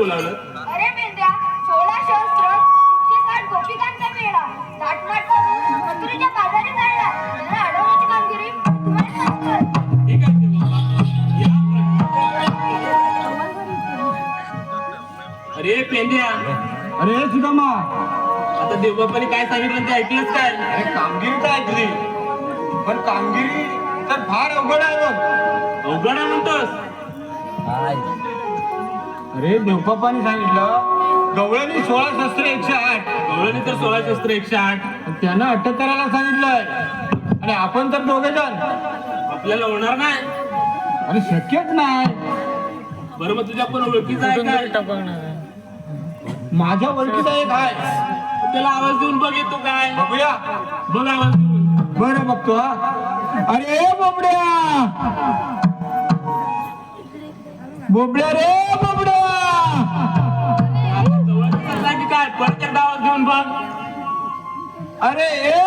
बोलावलं? अरे मेंद्या सोळा सहस्त्र तीनशे साठ गोपिकांचा मेळा. नाटनाट करून मथुरेच्या बाजारी काढला त्यांना अडवण्याची कामगिरी. तुम्हाला सांगतो ठीक आहे देव बाप्पा या. अरे पेंद्या अरे सुदामा. आता देवबाप्पाने काय सांगितलं ते ऐकलंच काय? अरे कामगिरी तर ऐकली. पण कामगिरी तर फार अवघड आहे बघ. अवघड आहे म्हणतोस? अरे देवबाप्पाने सांगितलं. गवळणी सोळा शस्त्र एकशे आठ. गवळणी तर सोळा शस्त्र एकशे आठ. त्यांना अटक करायला सांगितलंय. आणि आपण तर दोघे जण. आपल्याला होणार नाही. अरे शक्यच नाही. बरं मग तुझ्या पण ओळखीचा आहे काय? माझ्या ओळखीचा एक आहे. त्याला आवाज देऊन बघ येतो काय? बघूया. बघ आवाज देऊन. बरं बघतो हा. अरे बोबड्या! बोबड्या रे बोबड्या! परत एकदा आवाज देऊन बघ. अरे ए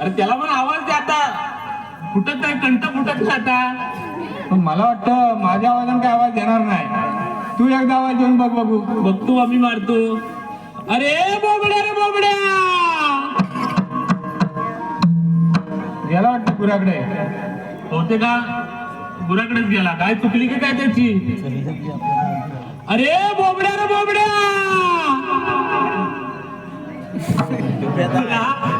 अरे त्याला पण आवाज दे आता. फुटत आहे कंठ फुटत नाही आता. पण मला वाटतं माझ्या आवाजाने काय आवाज येणार नाही. तू एकदा आवाज देऊन बघ बघू. बघतो आम्ही मारतो. अरे बोबड्या रे बोबड्या! याला वाटतं पुराकडे? होते का गुराकडेच गेला. काय चुकली की काय त्याची? अरे बोबड्या रे बोबड्या!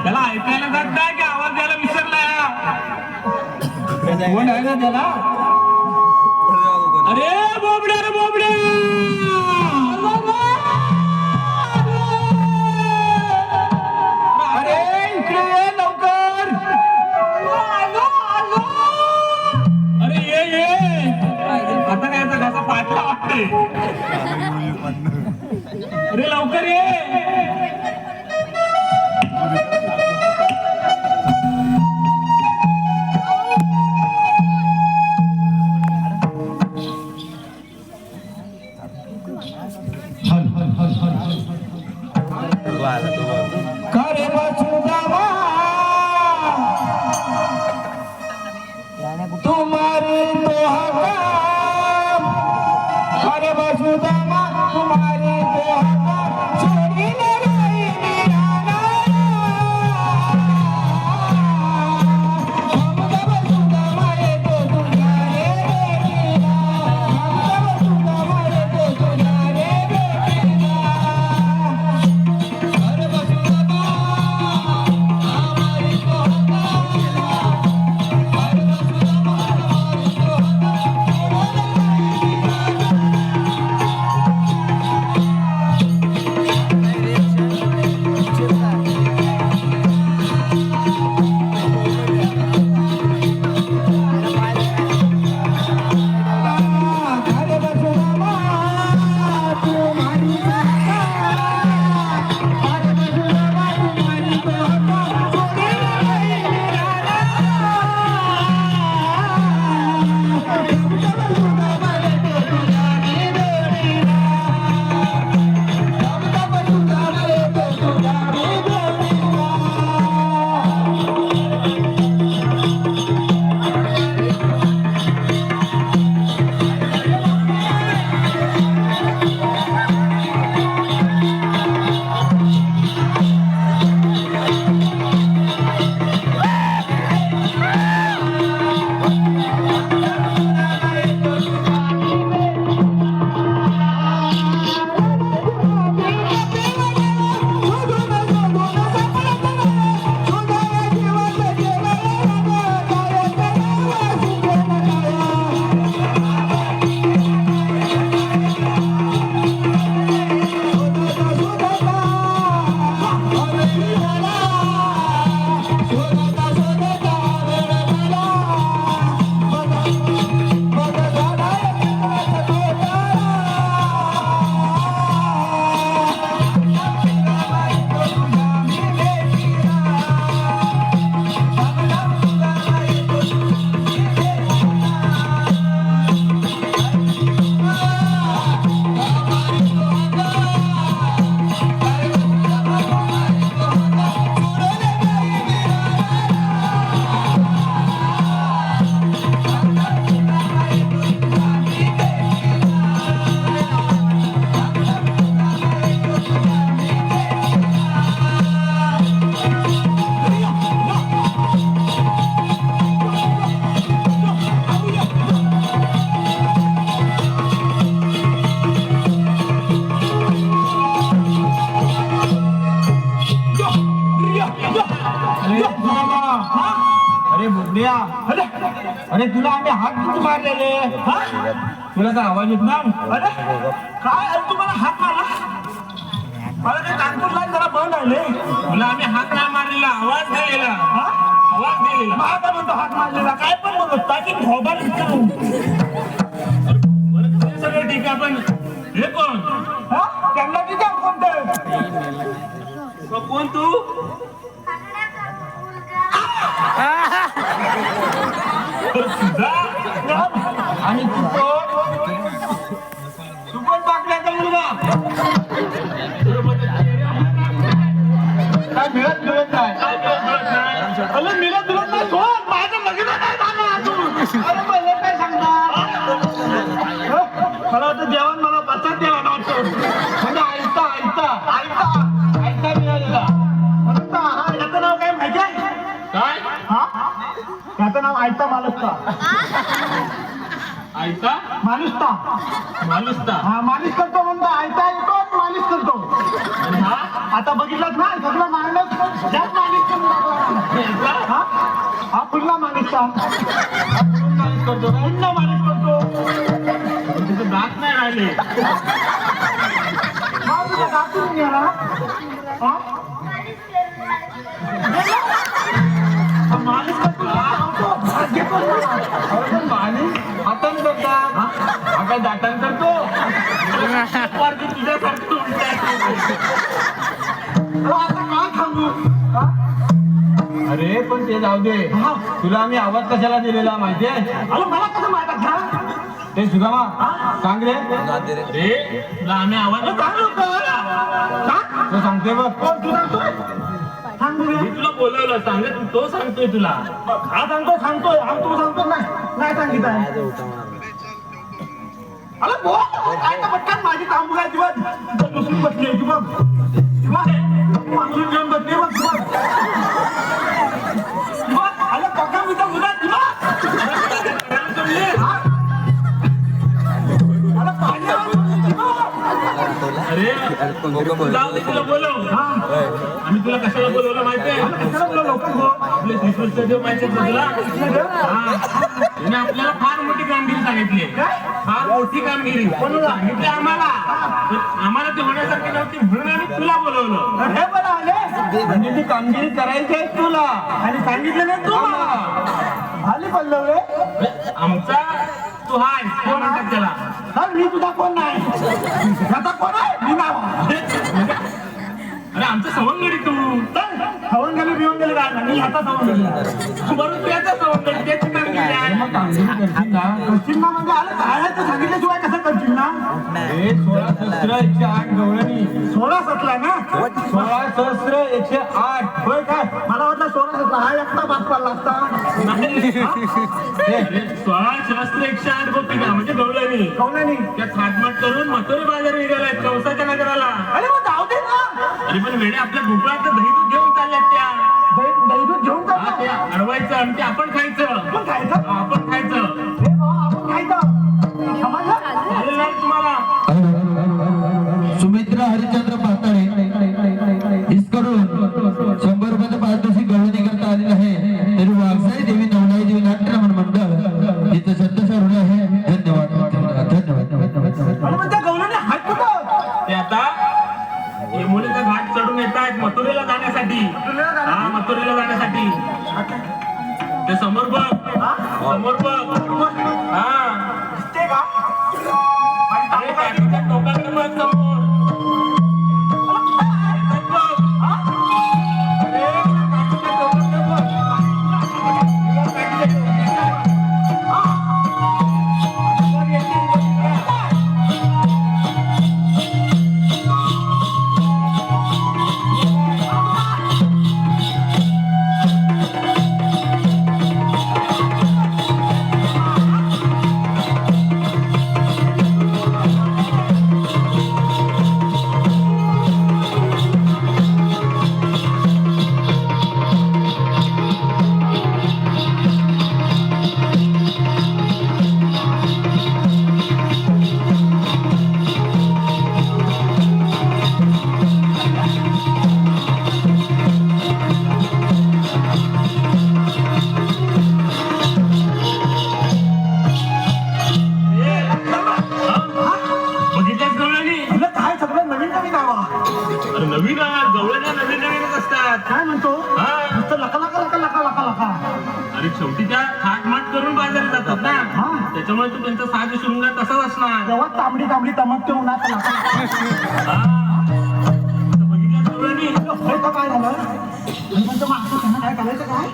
त्याला ऐकायला जात नाही की आवाज द्यायला विसरलाय. कोण आहे ना त्याला? अरे बोबड्या रे बोबड्या! काय वाटते अरे लवकर ये. हा? तुला काय आवाज येत नाही? अरे काय? अरे तुम्हाला हात मारला? मला ते कानपूर लाईन जरा बंद आले तुला आम्ही हात नाही मारलेला आवाज दिलेला. आवाज दिलेला. माझा म्हणतो हात मारलेला. काय पण म्हणतो ताकी मोबाईल सगळं ठीक आहे पण हे कोण? त्यांना किती कोणतं कोण तू? तुझा याचं नाव आयता मालुस्ता ऐकता मालुस्ता माणूसता हा मालिश करतो म्हणतो आयता येतो आणि मालिश करतो हा? आता बघितलं ना सगळं माणूस जास्त मालिश करून टाकला. हा? हा पुन्हा मालिशचा माणूस करतो का? पुन्हा मालिश करतो तुझे दात नाही राहिले. हा तुझा दाखवून गेला हा? हा, करतात हा करतो? तुझ्यासारखं आता काय सांगू हा? अरे पण ते जाऊ दे. हा. तुला आम्ही आवाज कशाला दिलेला माहितीये? अरे मला कसं माहीत? ते सुदामा सांग रे. रे. तुला आम्ही आवाज सांगते बघ. मी तुला बोलवलं सांगत तो सांगतोय तुला. हा सांगतोय सांगतोय. हा तू सांगतो नाही सांगितलं. आहे. अरे बोल काय तर पटकन माझी काम काय किंवा दुसरी बसली आहे किंवा किंवा माणूस बसली बघ अरे पक्का मी तर मुला? अरे तुला बोलव. तुला कशाला बोलवलं माहितीये कशाला बोलवलं? लवकर बोल. आपले श्रीकृष्ण देव माहितीये का तुला? हा. त्याने आपल्याला फार मोठी कामगिरी सांगितली? फार मोठी कामगिरी. सांगितली आम्हाला. आम्हाला ती होण्यासारखी नव्हती म्हणून आम्ही तुला बोलवलं. हे बरं आले. म्हणजे ती कामगिरी करायची आहे तुला. आणि सांगितलं नाही तू मला. आली पल्लव. रे आमचा तू हाय. काय म्हणतात त्याला? मी तुझा कोण नाही? आता कोण आहे? मी नाव आमचं सवंगडी तू. गेले पिऊन गेले मी आता बरोबर तू याचा सवंगडी त्याची कामगिरी आहे मग कामगिरी करशील ना करशील ना. म्हणजे आलं काय आहे ते सांगितल्याशिवाय कसं करशील ना? हे सोळा सहस्त्र एकशे आठ गवळणी. सोळा सतला ना? सोळा सहस्त्र एकशे आठ. होय काय मला वाटलं सोळा सतला हा एकटा बात पडला असता. सोळा शास्त्र एकशे आठ गोपी का? म्हणजे गवळणी. कौलानी त्या थाटमाट करून मथुरे बाजार निघालाय कवसाच्या नगराला. अरे मग अरे पण वेळे आपल्या भोपळाचं दही दूध घेऊन चालल्यात त्या. दही- दही दूध घेऊन हा, अडवायचं आणि ते आपण खायचं. आपण खायचं? आपण खायचं. हे भावा, आपण खायचं. समजलं? चालेल ना तुम्हाला? तांबडी तांबडी तमकते उन्हात हा. काय झालं? त्यांना काय करायचं काय?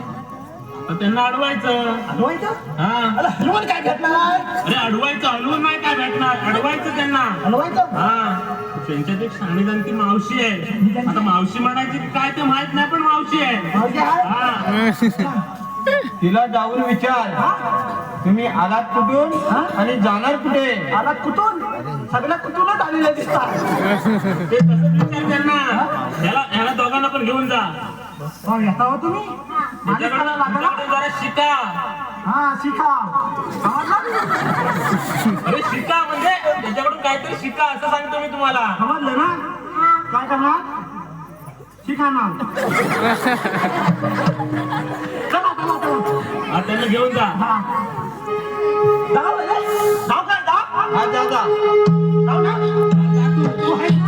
त्यांना अडवायचं. हलवायचं? हा. अरे हलवून काय भेटणार? अरे अडवायचं हलवून नाही काय भेटणार. अडवायचं त्यांना. हलवायचं? हा. त्यांच्यात एक शाणी जाणती मावशी आहे. आता मावशी म्हणायची काय ते माहीत नाही पण मावशी आहे. मावशी आहे? हा. तिला जाऊन विचार. तुम्ही आलात कुठून आणि जाणार कुठे? आला कुठून? सगळ्या कुठूनच आलेले दिसतात. ते तसंच विचार त्यांना ह्याला ह्याला दोघांना पण घेऊन जा. हो, येता हो तुम्ही? लागला? तुझ्याकडे जरा शिका. हा शिका. समजलं अरे शिका म्हणजे त्याच्याकडून काहीतरी शिका असं सांगतो मी तुम्हाला. समजलं ना? काय करणार? शिका ना. चला चला चला. हा त्यांना घेऊन जा. हा. जाऊ रे. जाऊ काय जाऊ? हा जा. तू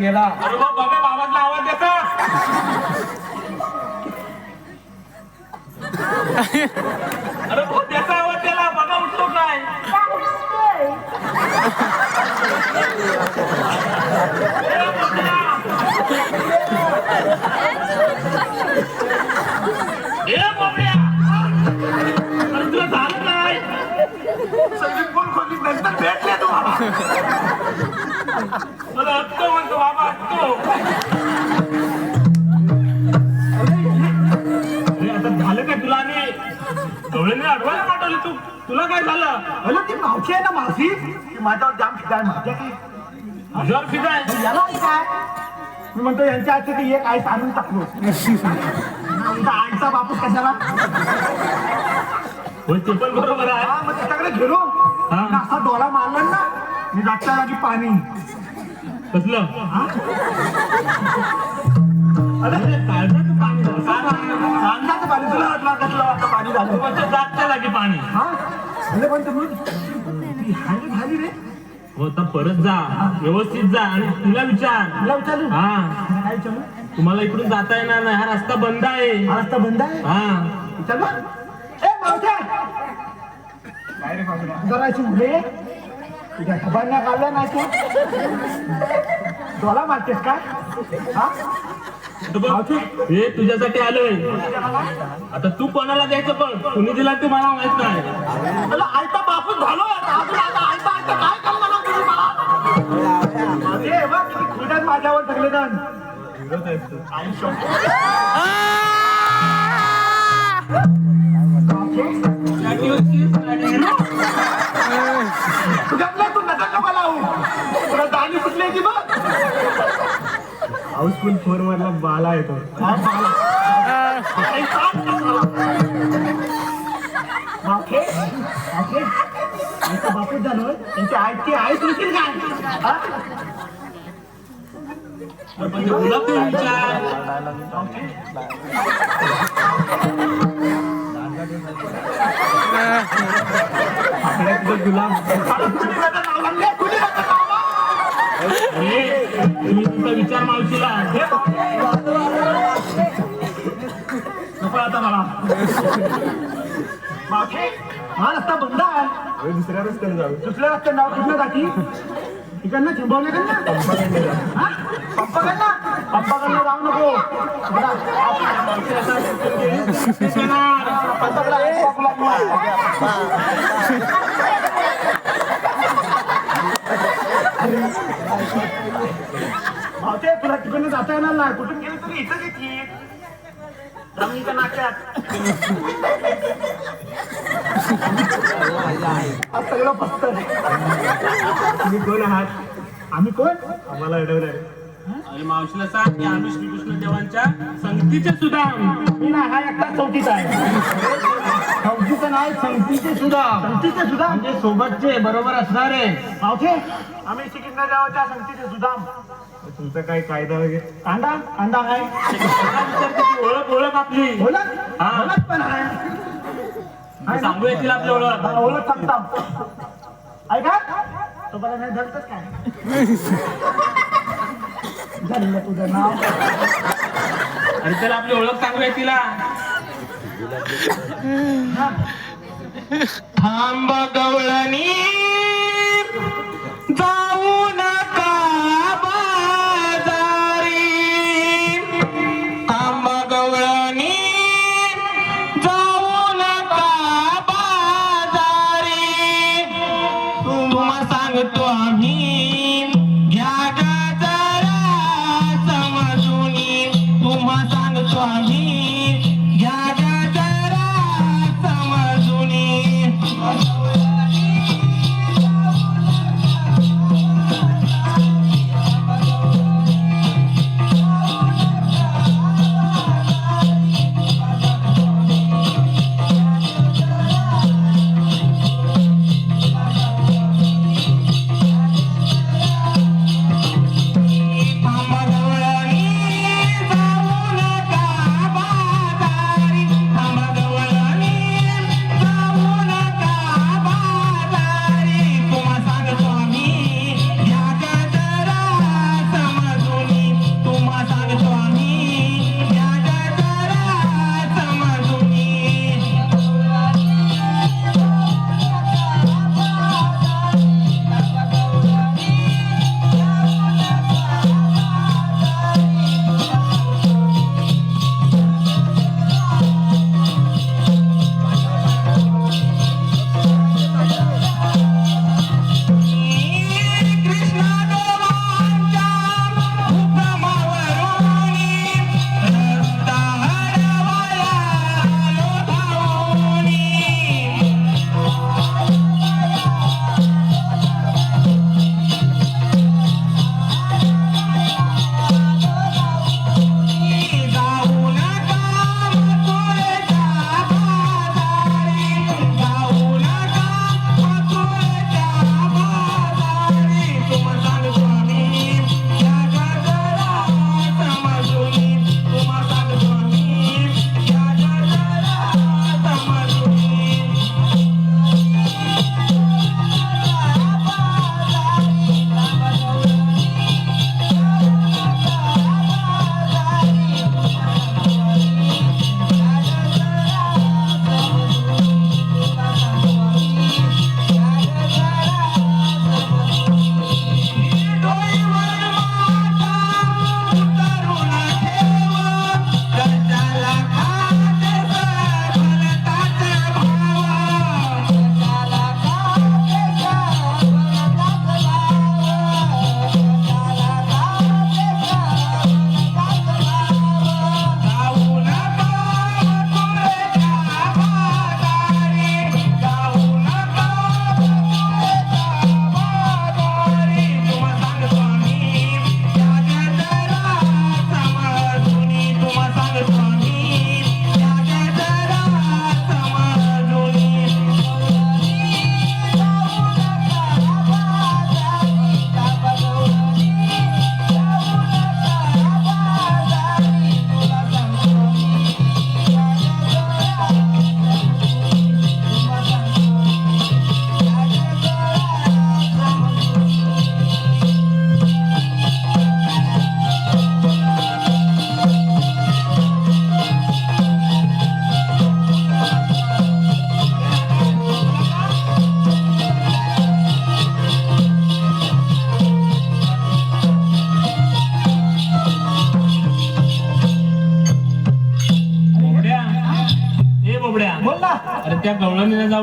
गेला. अरे बा, बघा बाबाचा आवाज देता. अरे भाऊ त्याचा आवाज त्याला बघा उठतो काय. ए बाबड्या. अरे तुला झालं काय? संगीत कोण खोली नंतर भेटले तुम्हाला? मला हत्तो पाठवली तू? तुला काय झालं? अरे ती मावशी आहे ना मावशी? ती माझ्यावर जाम फिदाय माझ्या काय फिराय याला काय? मी म्हणतो यांच्या हाती ती एक आईस आणून टाकलो. आमचा आईचा बापूस कशाला? होय ते पण बरोबर आहे. हा मग ते सगळे घेलो हा. असा डोळा मारला ना मी जागच्या जागी पाणी. कसलं? अरे पाणी झालं. सांगाचं पाणी. तुला वाटलं कसलं आता पाणी झालं पाणी. हा? अरे पण तुम्ही? झाली रे. हो आता परत जा. व्यवस्थित जा आणि तुला विचार. तुला विचारलं हा. काय विचारलं तुम्हाला इकडून जाता येणार नाही. हा रस्ता बंद आहे. हा रस्ता बंद आहे? हा. विचारलं ए मावशे काय रे बाबा जराशी मुले तुझ्या खबारण्या काढल्या नाही तू. डोला मारतेस काय हा? हे तुझ्यासाठी आलोय. आता तू कोणाला द्यायचं पण? कुणी दिला ते मला माहीत नाही. आयता बापूस झालो काय माझ्यावर सगळे जण. तुझ्यातला तू नका का मला तुला दाणी सुटली की बघ? हाऊसफुल फोर मधला बाला येतो बापूच झालो त्यांची आईची आई सुटतील काय हा? गुलाब मला कुणी नका नाव लागले, कुणी नका नाव लावू. अरे, तुम्ही तुमचा विचार मावशीला. नको आता मला. मावशी हा रस्ता बंद आहे. दुसऱ्या रस्त्याने जाऊ. दुसऱ्या रस्त्याने नाव कुठलं जाती? इकडनं चिंबवण्याकडनं हा? पंपाकडनं? पंपाकडनं जाऊ नको. बघा, पंपाकडं आहे, पंपाकडं. मावशे तुला तिकडनं जाता येणार नाही कुठून गेली तरी इथंच येते रमीच्या नाक्यात. आज सगळं फक्त. तुम्ही कोण आहात? आम्ही कोण? आम्हाला अडवलंय आणि मावशीला सांग की आम्ही श्रीकृष्ण देवांच्या संगतीचे सुद्धा मी नाही हा एकटा चौथीचा आहे. चौथीचं नाही संगतीचे सुद्धा संगतीचे सुद्धा म्हणजे सोबतचे बरोबर असणारे. मावशे आम्ही श्रीकृष्ण देवाच्या संगतीचे सुद्धा तुमचा काही कायदा वगैरे? कांदा कांदा आहे विचारते की ओळख ओळख आपली. हा. बोलत पण आहे? सांगू येतील आपली ओळख. ओळख सांगता ऐका. तो मला नाही धरतच काय? झालं तुझं नाव. आणि त्याला आपली ओळख सांगू येतील थांब गवळणी.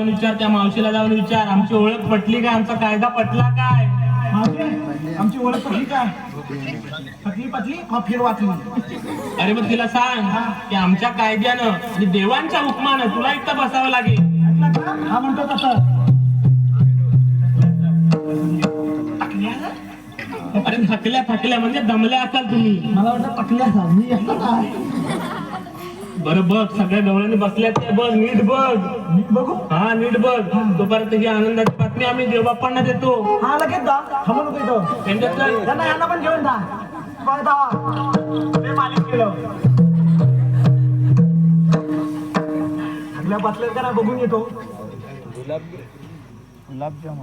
जाऊन विचार त्या मावशीला जाऊन विचार. आमची ओळख पटली काय आमचा कायदा पटला काय? आमची ओळख पटली काय पटली पटली? मग फिर वाचली. अरे मग तिला सांग की आमच्या कायद्यानं आणि देवांच्या हुकमानं तुला इथं बसावं लागेल? हा म्हणतो तसं. अरे थकल्या थकल्या म्हणजे दमल्या असाल तुम्ही. मला वाटतं पटल्या असा. मी एकटा काय बरं बघ सगळ्या बसल्यात ते बघ नीट बघ. नीट बघू? हा नीट बघ. तोपर्यंत ही आनंदाची बातमी आम्ही देवबाप्पांना देतो. हा लगेच जा. थांबू नको इथं. त्यांच्यातलं त्यांना यांना पण घेऊन जा. मालिश केलं. चांगल्या बसल्या का ना बघून येतो. गुलाबजाम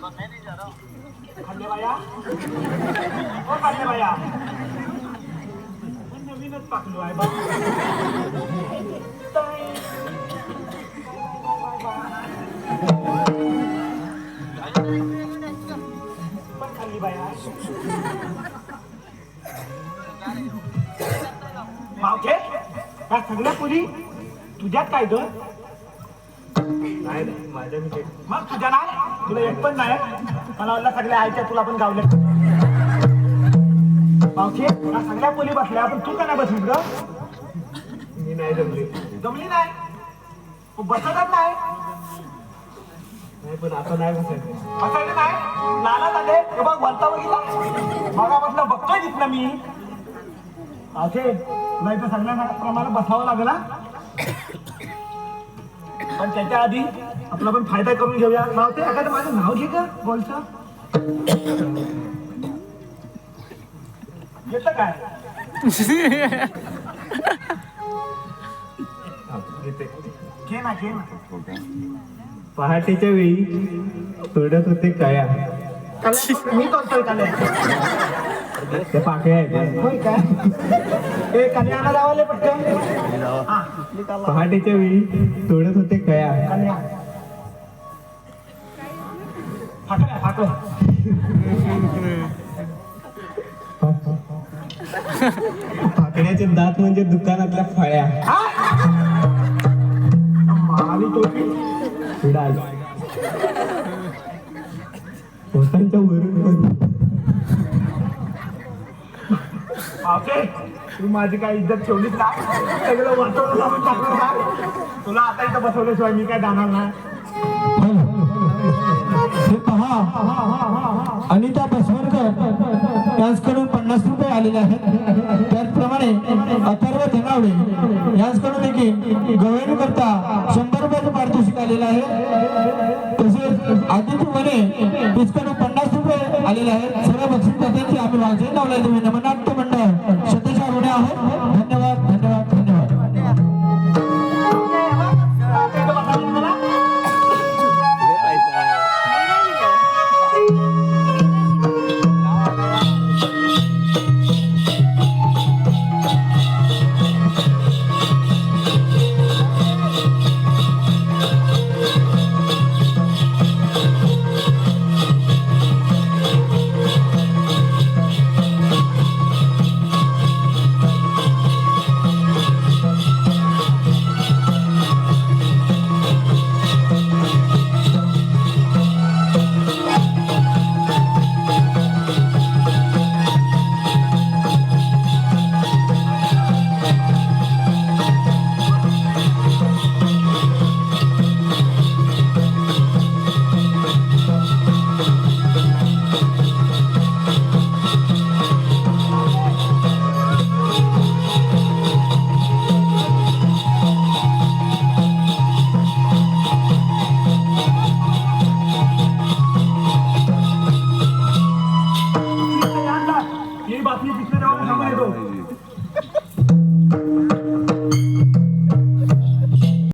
खाल्ले बाया हो खाल्ले बाया नवीनच पाकलो आहे बघ. पण खाल्ली बाया मावके या सगळ्या पुरी तुझ्यात काय ग? नाही माझ्या मग तुझ्या नाही? तुला एक पण नाही? मला वाटलं सगळ्या आयच्या तुला पण गावल्या मावके या सगळ्या पुली बसल्या. पण तू का नाही बसलीस ग मी नाही जमली. जमली नाही? तू बसतच नाही. नाही पण आता नाही बसायचं. बसायचं नाही? लाला झाले. हे बघ वरता बघितला? मगापासून बघतोय तिथनं मी. असे तुला इथं सगळ्या प्रमाणे बसावं लागेल? पण त्याच्या आधी आपला पण फायदा करून घेऊया. नाव ते एखादं माझं नाव घे का बोलचं येतं काय? घे ना घे ना. पहाटेच्या वेळी तोडत होते काया. काल्या, मी करतोय काल्या. त्या पाकळ्या आहेत. होय काय ए पटकन. हा. पहाटेच्या वेळी तोडत होते कया. कन्या पाकड्याचे दात म्हणजे दुकानातल्या फळ्या. वरून तू माझी काय इज्जत ठेवलीच ना? सगळं ना? तुला आता इथं बसवल्याशिवाय मी काय जाणार नाही? हे पहा. अनिता बसवरकर यांचकडून पन्नास रुपये आलेले आहेत. त्याचप्रमाणे अथर्व धनावडे यांचकडून देखील गवळणी करता शंभर रुपयाचं पारितोषिक आलेलं आहे. तसेच आदित्य म्हणे तिच्याकडून पन्नास रुपये आलेले आहेत. सर्व बक्षीस दात्यांची आम्ही वाजवी लावल्या तुम्ही नमनाट्य मंडळ सदस्य आहोत